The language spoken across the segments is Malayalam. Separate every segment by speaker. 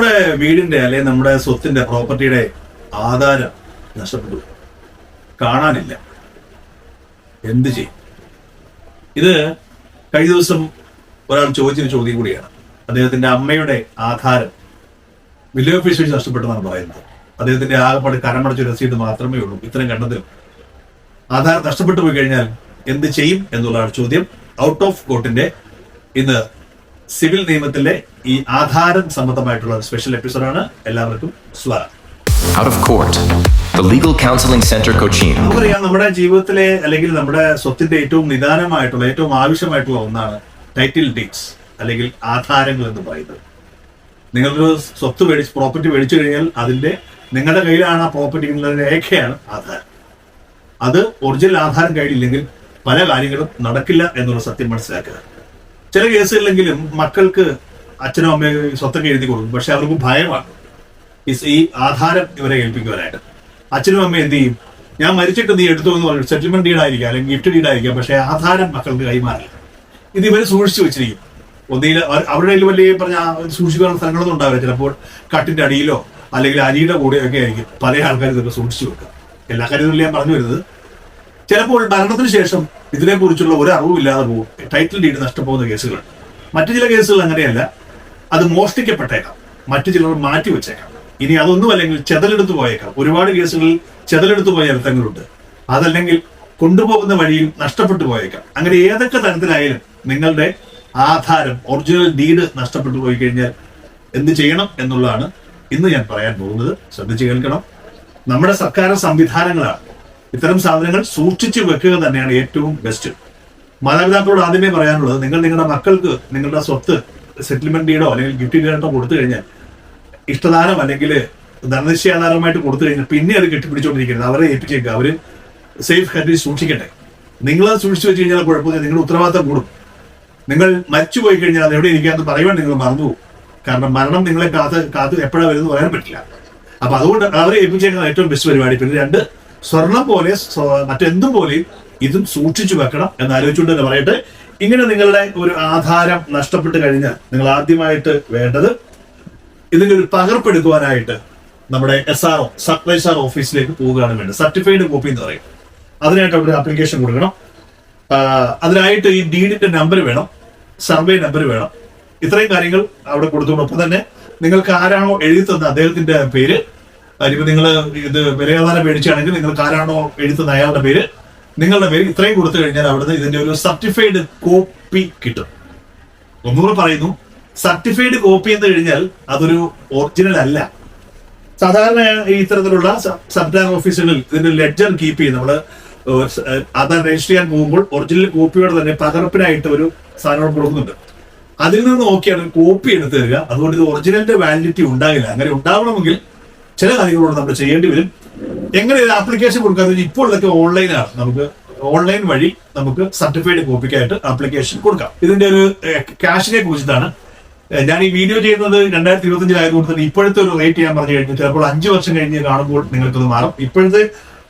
Speaker 1: നമ്മുടെ വീടിന്റെ അല്ലെങ്കിൽ നമ്മുടെ സ്വത്തിന്റെ പ്രോപ്പർട്ടിയുടെ ആധാരം നഷ്ടപ്പെട്ടു. കാണാനില്ല. എന്ത് ചെയ്യും? ഇത് കഴിഞ്ഞ ദിവസം ഒരാൾ ചോദിച്ചൊരു ചോദ്യം കൂടിയാണ്. അദ്ദേഹത്തിന്റെ അമ്മയുടെ ആധാരം വില്ലേജ് ഓഫീസ് വഴി നഷ്ടപ്പെട്ടെന്നാണ് പറയുന്നത്. അദ്ദേഹത്തിന്റെ ആകെപ്പാട് കരമടച്ച രസീത് മാത്രമേ ഉള്ളൂ. ഇത്രയും കണ്ടതിലും ആധാരം നഷ്ടപ്പെട്ടു പോയി കഴിഞ്ഞാൽ എന്ത് ചെയ്യും എന്നുള്ള ചോദ്യം ഔട്ട് ഓഫ് കോർട്ടിന്റെ ഇന്ന് സിവിൽ നിയമത്തിലെ ഈ ആധാരം സംബന്ധമായിട്ടുള്ള സ്പെഷ്യൽ എപ്പിസോഡാണ് എല്ലാവർക്കും സ്വാഗതം.
Speaker 2: Out of Court, the Legal Counseling Center Cochin.
Speaker 1: നമുക്കറിയാം നമ്മുടെ ജീവിതത്തിലെ അല്ലെങ്കിൽ നമ്മുടെ സ്വത്തിന്റെ ഏറ്റവും നിദാനമായിട്ടുള്ള ഏറ്റവും ആവശ്യമായിട്ടുള്ള ഒന്നാണ് ടൈറ്റിൽ ഡീഡ്സ് അല്ലെങ്കിൽ ആധാരങ്ങൾ എന്ന് പറയുന്നത്. നിങ്ങൾക്ക് സ്വത്ത് മേടിച്ച് പ്രോപ്പർട്ടി മേടിച്ചു കഴിഞ്ഞാൽ അതിന്റെ നിങ്ങളുടെ കയ്യിലാണ് ആ പ്രോപ്പർട്ടി എന്നുള്ളതിന്റെ രേഖയാണ് ആധാരം. അത് ഒറിജിനൽ ആധാരം കയ്യിലില്ലെങ്കിൽ പല കാര്യങ്ങളും നടക്കില്ല എന്നുള്ള സത്യം മനസ്സിലാക്കുക. ചില കേസുകളിലെങ്കിലും മക്കൾക്ക് അച്ഛനും അമ്മയും സ്വത്തൊക്കെ എഴുതി കൊടുക്കും. പക്ഷെ അവർക്ക് ഭയമാണ്. ഈ ആധാരം ഇവരെ ഏൽപ്പിക്കുവാനായിട്ട്. അച്ഛനും അമ്മയും എന്ത് ചെയ്യും? ഞാൻ മരിച്ചിട്ട് നീ എടുത്തു എന്ന് പറഞ്ഞു സെറ്റിൽമെന്റ് ഡീഡായിരിക്കാം അല്ലെങ്കിൽ ഗിഫ്റ്റ് ഡീഡായിരിക്കാം പക്ഷെ ആധാരം മക്കൾക്ക് കൈമാറില്ല. ഇത് ഇവർ സൂക്ഷിച്ചു വെച്ചിരിക്കും. ഒന്നിയിൽ അവരുടെ കയ്യിൽ വലിയ പറഞ്ഞ സൂക്ഷിക്കുന്ന സ്ഥലങ്ങളൊന്നും ഉണ്ടാവില്ല. ചിലപ്പോൾ കട്ടിന്റെ അടിയിലോ അല്ലെങ്കിൽ അരിയുടെ കൂടെയൊക്കെ ആയിരിക്കും പല ആൾക്കാരും ഇതൊക്കെ സൂക്ഷിച്ചു വെക്കുക. എല്ലാ കാര്യത്തിലും ഞാൻ പറഞ്ഞു വരുന്നത് ചിലപ്പോൾ മരണത്തിന് ശേഷം ഇതിനെക്കുറിച്ചുള്ള ഒരു അറിവില്ലാതെ പോകും. ടൈറ്റിൽ ഡീഡ് നഷ്ടപ്പെടുന്ന കേസുകൾ മറ്റു ചില കേസുകൾ അങ്ങനെയല്ല. അത് മോഷ്ടിക്കപ്പെട്ടേക്കാം. മറ്റു ചിലർ മാറ്റി വെച്ചേക്കാം. ഇനി അതൊന്നും അല്ലെങ്കിൽ ചെതലെടുത്തു പോയേക്കാം. ഒരുപാട് കേസുകളിൽ ചെതലെടുത്തു പോയ അർത്ഥങ്ങളുണ്ട്. അതല്ലെങ്കിൽ കൊണ്ടുപോകുന്ന വഴിയിൽ നഷ്ടപ്പെട്ടു പോയേക്കാം. അങ്ങനെ ഏതൊക്കെ തരത്തിലായാലും നിങ്ങളുടെ ആധാരം ഒറിജിനൽ ഡീഡ് നഷ്ടപ്പെട്ടു പോയി കഴിഞ്ഞാൽ എന്ത് ചെയ്യണം എന്നുള്ളതാണ് ഇന്ന് ഞാൻ പറയാൻ പോകുന്നത്. ശ്രദ്ധിച്ചു കേൾക്കണം. നമ്മുടെ സർക്കാർ സംവിധാനങ്ങളാണ് ഇത്തരം സാധനങ്ങൾ സൂക്ഷിച്ചു വെക്കുക തന്നെയാണ് ഏറ്റവും ബെസ്റ്റ് മാതാപിതാക്കളോട് ആദ്യമേ പറയാനുള്ളത് നിങ്ങൾ നിങ്ങളുടെ മക്കൾക്ക് നിങ്ങളുടെ സ്വത്ത് സെറ്റിൽമെന്റ് ഡീഡോ അല്ലെങ്കിൽ ഗിഫ്റ്റ് ഡീഡോ കൊടുത്തു കഴിഞ്ഞാൽ ഇഷ്ടദാനം അല്ലെങ്കിൽ ധനനിശ്ചയാധാരമായിട്ട് കൊടുത്തു കഴിഞ്ഞാൽ പിന്നെ അത് കെട്ടിപ്പിടിച്ചുകൊണ്ടിരിക്കരുത്. അവരെ ഏൽപ്പിച്ചേക്കുക. അവർ സേഫ് ഹാൻഡിൽ സൂക്ഷിക്കട്ടെ. നിങ്ങളത് സൂക്ഷിച്ചു വെച്ച് കഴിഞ്ഞാൽ കുഴപ്പമില്ല നിങ്ങളുടെ ഉത്തരവാദിത്തം കൂടും. നിങ്ങൾ മരിച്ചു പോയി കഴിഞ്ഞാൽ അത് എവിടെ ഇരിക്കാന്ന് പറയുവാൻ നിങ്ങൾ മറന്നുപോകും കാരണം മരണം നിങ്ങളെ കാത്ത് കാത്ത് എപ്പോഴാണ് വരുന്നത് പറയാൻ പറ്റില്ല. അപ്പൊ അതുകൊണ്ട് അവരെ ഏൽപ്പിച്ചേക്കുന്ന ഏറ്റവും ബെസ്റ്റ് പരിപാടി. പിന്നെ രണ്ട് സ്വർണം പോലെ മറ്റെന്തും പോലെയും ഇതും സൂക്ഷിച്ചു വെക്കണം എന്ന് ആലോചിച്ചുകൊണ്ട് തന്നെ പറയട്ടെ. ഇങ്ങനെ നിങ്ങളുടെ ഒരു ആധാരം നഷ്ടപ്പെട്ട് കഴിഞ്ഞാൽ നിങ്ങൾ ആദ്യമായിട്ട് വേണ്ടത് ഇതിന്റെ ഒരു പകർപ്പെടുക്കുവാനായിട്ട് നമ്മുടെ എസ് ആർ ഒ ആർ ഓഫീസിലേക്ക് പോവുകയാണ് വേണ്ടത്. സർട്ടിഫൈഡ് കോപ്പി എന്ന് പറയും. അതിനായിട്ട് അവിടെ ആപ്ലിക്കേഷൻ കൊടുക്കണം. അതിനായിട്ട് ഈ ഡീഡിന്റെ നമ്പർ വേണം. സർവേ നമ്പർ വേണം. ഇത്രയും കാര്യങ്ങൾ അവിടെ കൊടുത്തോടൊപ്പം തന്നെ നിങ്ങൾക്ക് ആരാണോ എഴുതി തന്ന അദ്ദേഹത്തിന്റെ പേര് അതിപ്പോ നിങ്ങൾ ഇത് വിലയാധാരം മേടിച്ചാണെങ്കിൽ നിങ്ങൾ ആരാണോ എഴുത്തുന്ന തന്ന അയാളുടെ പേര് നിങ്ങളുടെ പേര് ഇത്രയും കൊടുത്തു കഴിഞ്ഞാൽ അവിടുന്ന് ഇതിന്റെ ഒരു സർട്ടിഫൈഡ് കോപ്പി കിട്ടും. ഒന്നുകൂടെ പറയുന്നു സർട്ടിഫൈഡ് കോപ്പി എന്ന് കഴിഞ്ഞാൽ അതൊരു ഒറിജിനൽ അല്ല. സാധാരണ ഈ ഇത്തരത്തിലുള്ള സബ് ഓഫീസുകളിൽ ഇതിന്റെ ലെഡ്ജർ കീപ്പ് ചെയ്യും. നമ്മൾ അത് രജിസ്റ്റർ ചെയ്യാൻ പോകുമ്പോൾ ഒറിജിനൽ കോപ്പിയോടെ തന്നെ പകർപ്പിനായിട്ട് ഒരു സാധനം കൊടുക്കുന്നുണ്ട്. അതിൽ നിന്ന് നോക്കിയാണ് കോപ്പി എടുത്ത് തരിക. അതുകൊണ്ട് ഇത് ഒറിജിനലിന്റെ വാലിഡിറ്റി ഉണ്ടാകില്ല. അങ്ങനെ ഉണ്ടാവണമെങ്കിൽ ചില കാര്യങ്ങളോട് നമ്മൾ ചെയ്യേണ്ടി വരും. എങ്ങനെ ഒരു ആപ്ലിക്കേഷൻ കൊടുക്കാതെ ഇപ്പോൾ ഇതൊക്കെ ഓൺലൈനാണ് നമുക്ക് ഓൺലൈൻ വഴി നമുക്ക് സർട്ടിഫൈഡ് കോപ്പിക്കായിട്ട് ആപ്ലിക്കേഷൻ കൊടുക്കാം. ഇതിന്റെ ഒരു ക്യാഷിനെ കുറിച്ചിട്ടാണ്. ഞാൻ ഈ വീഡിയോ ചെയ്യുന്നത് രണ്ടായിരത്തി ഇരുപത്തഞ്ചിലായതുകൊണ്ട് തന്നെ ഇപ്പോഴത്തെ ഒരു റേറ്റ് ഞാൻ പറഞ്ഞു കഴിഞ്ഞു ചിലപ്പോൾ അഞ്ച് വർഷം കഴിഞ്ഞ് കാണുമ്പോൾ നിങ്ങൾക്കത് മാറും. ഇപ്പോഴത്തെ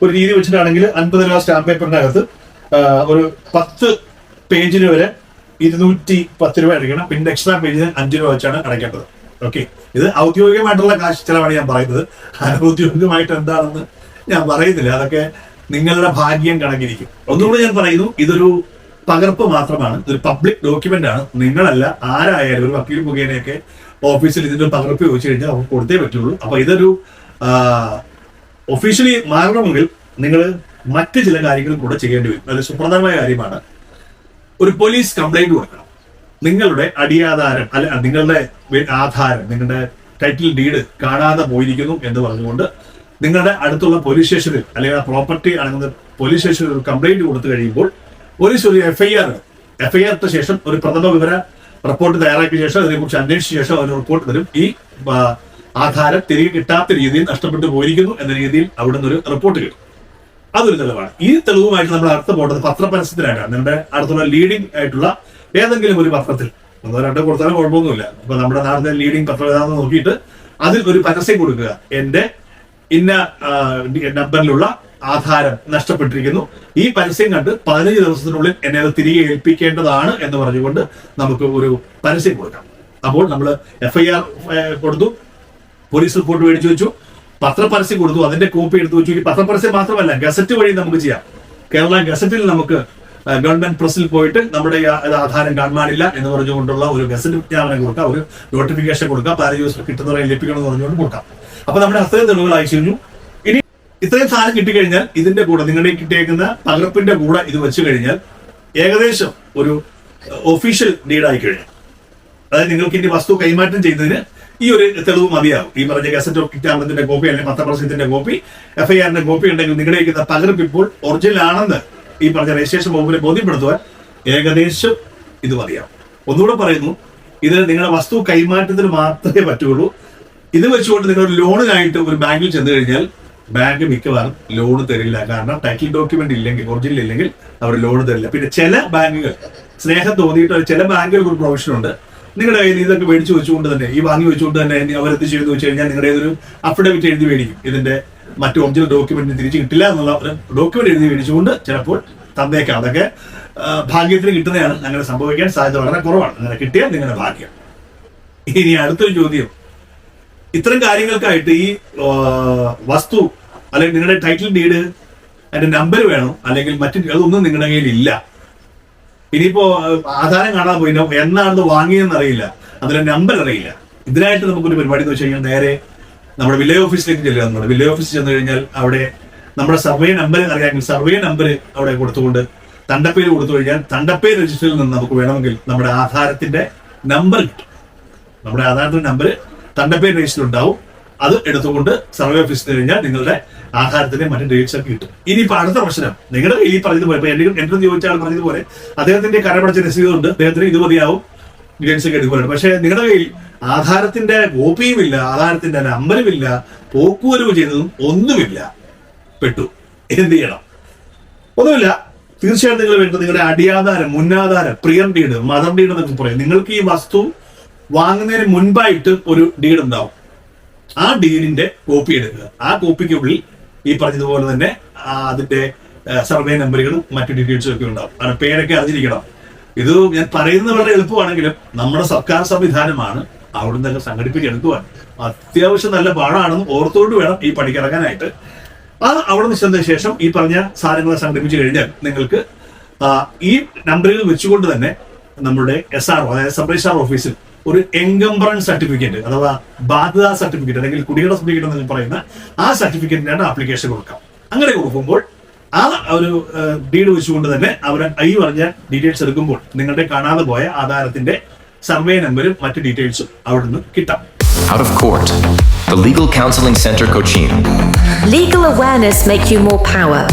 Speaker 1: ഒരു രീതി വെച്ചിട്ടാണെങ്കിൽ അൻപത് രൂപ സ്റ്റാമ്പ് പേപ്പറിന്റെ അകത്ത് ഒരു പത്ത് പേജിന് വരെ ഇരുന്നൂറ്റി പത്ത് രൂപ അടയ്ക്കണം. പിന്നെ എക്സ്ട്രാ പേജിന് അഞ്ച് രൂപ വെച്ചാണ് അടയ്ക്കേണ്ടത്. ഓക്കെ ഇത് ഔദ്യോഗികമായിട്ടുള്ള കാശ് ചിലവാണ് ഞാൻ പറയുന്നത്. അനൗദ്യോഗികമായിട്ട് എന്താണെന്ന് ഞാൻ പറയുന്നില്ല. അതൊക്കെ നിങ്ങളുടെ ഭാഗ്യം കണക്കിരിക്കും. ഒന്നുകൂടി ഞാൻ പറയുന്നു ഇതൊരു പകർപ്പ് മാത്രമാണ്. ഇതൊരു പബ്ലിക് ഡോക്യുമെന്റ് ആണ്. നിങ്ങളല്ല ആരായാലും ഒരു വക്കീൽ മുഖേനയൊക്കെ ഓഫീസിൽ ഇതിന്റെ പകർപ്പ് ചോദിച്ചു കഴിഞ്ഞാൽ അവർക്ക് കൊടുത്തേ പറ്റുള്ളൂ. അപ്പൊ ഇതൊരു ഒഫീഷ്യലി മാറണമെങ്കിൽ നിങ്ങൾ മറ്റ് ചില കാര്യങ്ങളും കൂടെ ചെയ്യേണ്ടി വരും. അത് സുപ്രധാനമായ കാര്യമാണ്. ഒരു പോലീസ് കംപ്ലൈന്റ് കൊടുക്കണം. നിങ്ങളുടെ അടിയാധാരം അല്ല നിങ്ങളുടെ ആധാരം നിങ്ങളുടെ ടൈറ്റിൽ ഡീഡ് കാണാതെ പോയിരിക്കുന്നു എന്ന് പറഞ്ഞുകൊണ്ട് നിങ്ങളുടെ അടുത്തുള്ള പോലീസ് സ്റ്റേഷനിൽ അല്ലെങ്കിൽ ആ പ്രോപ്പർട്ടി അടങ്ങുന്ന പോലീസ് സ്റ്റേഷനിൽ ഒരു കംപ്ലൈന്റ് കൊടുത്തു കഴിയുമ്പോൾ പോലീസ് ഒരു എഫ്ഐആർ എഫ്ഐആർ ശേഷം ഒരു പ്രഥമ വിവര റിപ്പോർട്ട് തയ്യാറാക്കിയ ശേഷം അതിനെക്കുറിച്ച് അന്വേഷിച്ച ശേഷം ഒരു റിപ്പോർട്ട് തരും. ഈ ആധാരം തിരികെ കിട്ടാത്ത രീതിയിൽ നഷ്ടപ്പെട്ടു പോയിരിക്കുന്നു എന്ന രീതിയിൽ അവിടെ നിന്ന് ഒരു റിപ്പോർട്ട് കിട്ടും. അതൊരു തെളിവാണ്. ഈ തെളിവുമായിട്ട് നമ്മൾ അടുത്ത പോകേണ്ടത് പത്രപരസ്യത്തിനായിട്ടാണ് നിങ്ങളുടെ അടുത്തുള്ള ലീഡിംഗ് ആയിട്ടുള്ള ഏതെങ്കിലും ഒരു പത്രത്തിൽ ഒന്നോ രണ്ടോ കൊടുത്താലും കുഴപ്പമൊന്നുമില്ല. അപ്പൊ നമ്മുടെ നാടിന്റെ ലീഡിങ് പത്രം നോക്കിയിട്ട് അതിൽ ഒരു പരസ്യം കൊടുക്കുക. എന്റെ ഇന്ന നമ്പറിലുള്ള ആധാരം നഷ്ടപ്പെട്ടിരിക്കുന്നു. ഈ പരസ്യം കണ്ട് പതിനഞ്ച് ദിവസത്തിനുള്ളിൽ എന്നെ അത് തിരികെ ഏൽപ്പിക്കേണ്ടതാണ് എന്ന് പറഞ്ഞുകൊണ്ട് നമുക്ക് ഒരു പരസ്യം കൊടുക്കാം. അപ്പോൾ നമ്മൾ എഫ്ഐആർ കൊടുത്തു. പോലീസ് റിപ്പോർട്ട് മേടിച്ചു വെച്ചു. പത്രപരസ്യം കൊടുത്തു. അതിന്റെ കോപ്പി എടുത്തു വെച്ചു. ഈ പത്രപരസ്യം മാത്രമല്ല ഗസറ്റ് വഴി നമുക്ക് ചെയ്യാം. കേരള ഗസറ്റിൽ നമുക്ക് ഗവൺമെന്റ് പ്രസിൽ പോയിട്ട് നമ്മുടെ ആധാരം കാണാനില്ല എന്ന് പറഞ്ഞുകൊണ്ടുള്ള ഒരു ഗസറ്റ് വിജ്ഞാപനം കൊടുക്കാം. ഒരു നോട്ടിഫിക്കേഷൻ കൊടുക്കാം. ദിവസം കിട്ടുന്നവരെ ലഭിക്കണം എന്ന് പറഞ്ഞുകൊണ്ട് കൊടുക്കാം. അപ്പൊ നമ്മുടെ അത്രയും തെളിവുകൾ അയച്ചു കഴിഞ്ഞു. ഇനി ഇത്രയും സാധനം കിട്ടിക്കഴിഞ്ഞാൽ ഇതിന്റെ കൂടെ നിങ്ങളുടെ കിട്ടിയേക്കുന്ന പകർപ്പിന്റെ കൂടെ ഇത് വെച്ച് കഴിഞ്ഞാൽ ഏകദേശം ഒരു ഒഫീഷ്യൽ ഡീഡായി കഴിഞ്ഞു. അതായത് നിങ്ങൾക്ക് ഇനി വസ്തു കൈമാറ്റം ചെയ്തതിന് ഈ ഒരു തെളിവ് മതിയാവും ഈ പറഞ്ഞ ഗസറ്റ് ഓഫ് കിറ്റാമത്തിന്റെ കോപ്പി അല്ലെങ്കിൽ പത്രപ്രസംഗത്തിന്റെ കോപ്പി എഫ്ഐആറിന്റെ കോപ്പി ഉണ്ടെങ്കിൽ നിങ്ങളുടെ പകർപ്പ് ഇപ്പോൾ ഒറിജിനൽ ആണെന്ന് ഈ പറഞ്ഞ രജിസ്ട്രേഷൻ വകുപ്പിനെ ബോധ്യപ്പെടുത്തുവാൻ ഏകദേശം ഇത് മതിയാവും. ഒന്നുകൂടെ പറയുന്നു ഇത് നിങ്ങളുടെ വസ്തു കൈമാറ്റത്തിന് മാത്രമേ പറ്റുള്ളൂ ഇത് വെച്ചുകൊണ്ട് നിങ്ങൾ ഒരു ലോണിനായിട്ട് ഒരു ബാങ്കിൽ ചെന്ന് കഴിഞ്ഞാൽ ബാങ്ക് മിക്കവാറും ലോൺ തരില്ല. കാരണം ടൈറ്റിൽ ഡോക്യുമെന്റ് ഇല്ലെങ്കിൽ ഒറിജിനൽ ഇല്ലെങ്കിൽ അവർ ലോൺ തരില്ല. പിന്നെ ചില ബാങ്കുകൾ സ്നേഹം തോന്നിയിട്ട് ചില ബാങ്കുകൾക്ക് ഒരു പ്രൊവിഷൻ ഉണ്ട്. നിങ്ങളുടെ കയ്യിൽ ഇതൊക്കെ മേടിച്ചു വെച്ചുകൊണ്ട് തന്നെ ഈ വാങ്ങി വെച്ചുകൊണ്ട് തന്നെ അവർ എന്ത് ചെയ്തു വെച്ച് കഴിഞ്ഞാൽ നിങ്ങളുടെ ഏതൊരു അഫിഡവിറ്റ് എഴുതി മേടിക്കും. ഇതിന്റെ മറ്റു ഒറിജിനൽ ഡോക്യുമെന്റ് തിരിച്ചു കിട്ടില്ല എന്നുള്ള ഒരു ഡോക്യുമെന്റ് എഴുതി മേടിച്ചുകൊണ്ട് ചിലപ്പോൾ തന്നേക്കാം. അതൊക്കെ ഭാഗ്യത്തിന് കിട്ടുന്നതാണ്. അങ്ങനെ സംഭവിക്കാൻ സാധ്യത വളരെ കുറവാണ്. അങ്ങനെ കിട്ടിയാൽ നിങ്ങളുടെ ഭാഗ്യം. ഇനി അടുത്തൊരു ചോദ്യം. ഇത്തരം കാര്യങ്ങൾക്കായിട്ട് ഈ വസ്തു അല്ലെങ്കിൽ നിങ്ങളുടെ ടൈറ്റിൽ ഡീഡ് അതിന്റെ നമ്പർ വേണം. അല്ലെങ്കിൽ മറ്റു അതൊന്നും നിങ്ങളുടെ കയ്യിൽ ഇല്ല. ഇനിയിപ്പോ ആധാരം കാണാൻ പോയി എന്നാണെന്ന് വാങ്ങിയെന്ന് അറിയില്ല. അതിന്റെ നമ്പർ അറിയില്ല. ഇതിനായിട്ട് നമുക്കൊരു പരിപാടി എന്ന് വെച്ച് കഴിഞ്ഞാൽ നേരെ നമ്മുടെ വില്ലേജ് ഓഫീസിലേക്ക് ചെല്ലുക. നമ്മൾ വില്ലേജ് ഓഫീസിൽ ചെന്ന് കഴിഞ്ഞാൽ അവിടെ നമ്മുടെ സർവേ നമ്പർ അറിയാമെങ്കിൽ സർവേ നമ്പർ അവിടെ കൊടുത്തുകൊണ്ട് തണ്ടപ്പേര് കൊടുത്തു കഴിഞ്ഞാൽ തണ്ടപ്പേര് രജിസ്റ്ററിൽ നിന്ന് നമുക്ക് വേണമെങ്കിൽ നമ്മുടെ ആധാരത്തിന്റെ നമ്പർ കിട്ടും. നമ്മുടെ ആധാരത്തിന്റെ നമ്പർ തണ്ടപ്പേര് രജിസ്റ്റർ ഉണ്ടാവും. അത് എടുത്തുകൊണ്ട് സർവേ ഓഫീസിൽ കഴിഞ്ഞാൽ നിങ്ങളുടെ ആഹാരത്തിന്റെ മറ്റു ഡേറ്റ്സ് ഒക്കെ കിട്ടും. ഇനിയിപ്പോ അടുത്ത പ്രശ്നം. നിങ്ങളുടെ ഈ പറഞ്ഞതുപോലെ ഇപ്പൊ എന്റെ എന്റെ ചോദിച്ച ആൾ പറഞ്ഞതുപോലെ അദ്ദേഹത്തിന്റെ കരമടച്ച രസീതുണ്ട് അദ്ദേഹത്തിന് ഇത് മതിയാവും. ഡീറ്റെയിൽസ് ഒക്കെ പക്ഷെ നിങ്ങളുടെ കയ്യിൽ ആധാരത്തിന്റെ കോപ്പിയും ഇല്ല ആധാരത്തിന്റെ നമ്പരും ഇല്ല പോക്കുവരവ് ചെയ്തതും ഒന്നുമില്ല. പെട്ടു. എന്ത് ചെയ്യണം? ഒന്നുമില്ല. തീർച്ചയായും നിങ്ങൾ വേണ്ടത് നിങ്ങളുടെ അടിയാധാരം മുന്നാധാരം പ്രിയം ഡീഡ് മദർ ഡീഡ് എന്നൊക്കെ പറയും. നിങ്ങൾക്ക് ഈ വസ്തു വാങ്ങുന്നതിന് മുൻപായിട്ട് ഒരു ഡീഡ് ഉണ്ടാവും. ആ ഡീഡിന്റെ കോപ്പി എടുക്കുക. ആ കോപ്പിക്കുള്ളിൽ ഈ പറഞ്ഞതുപോലെ തന്നെ അതിന്റെ സർവേ നമ്പറുകളും മറ്റു ഡീറ്റെയിൽസും ഒക്കെ ഉണ്ടാവും. കാരണം പേരൊക്കെ അറിഞ്ഞിരിക്കണം. ഇത് ഞാൻ പറയുന്നത് വളരെ എളുപ്പമാണെങ്കിലും നമ്മുടെ സർക്കാർ സംവിധാനമാണ് അവിടെ തന്നെ സംഘടിപ്പിച്ചെടുക്കുവാൻ അത്യാവശ്യം നല്ല പാടാണെന്ന് ഓർത്തുകൊണ്ട് വേണം ഈ പണിക്കിറങ്ങാനായിട്ട് ആ അവിടെ നിന്ന് ശേഷം ഈ പറഞ്ഞ സാധനങ്ങളെ സംഘടിപ്പിച്ചു കഴിഞ്ഞാൽ നിങ്ങൾക്ക് ഈ നമ്പറിൽ വെച്ചുകൊണ്ട് തന്നെ നമ്മുടെ എസ് ആർ അതായത് സബ് രജിസ്ട്രാർ ഓഫീസിൽ ഒരു എൻകംബറൻസ് സർട്ടിഫിക്കറ്റ് അഥവാ ബാധ്യത സർട്ടിഫിക്കറ്റ് അല്ലെങ്കിൽ കുടികളുടെ സർട്ടിഫിക്കറ്റ് എന്ന് പറയുന്ന ആ സർട്ടിഫിക്കറ്റിനാണ് ആപ്ലിക്കേഷൻ കൊടുക്കാം. അങ്ങനെ കൊടുക്കുമ്പോൾ ആ ഒരു ഡീഡ് വെച്ചുകൊണ്ട് തന്നെ അവർ ഈ പറഞ്ഞ ഡീറ്റെയിൽസ് എടുക്കുമ്പോൾ നിങ്ങളുടെ കാണാതെ പോയ ആധാരത്തിന്റെ സർവേ നമ്പരും മറ്റ് ഡീറ്റെയിൽസും അവിടെ നിന്ന് കിട്ടാം
Speaker 2: Out of court. The Legal Counseling Center Cochin.
Speaker 3: Legal awareness make you more power.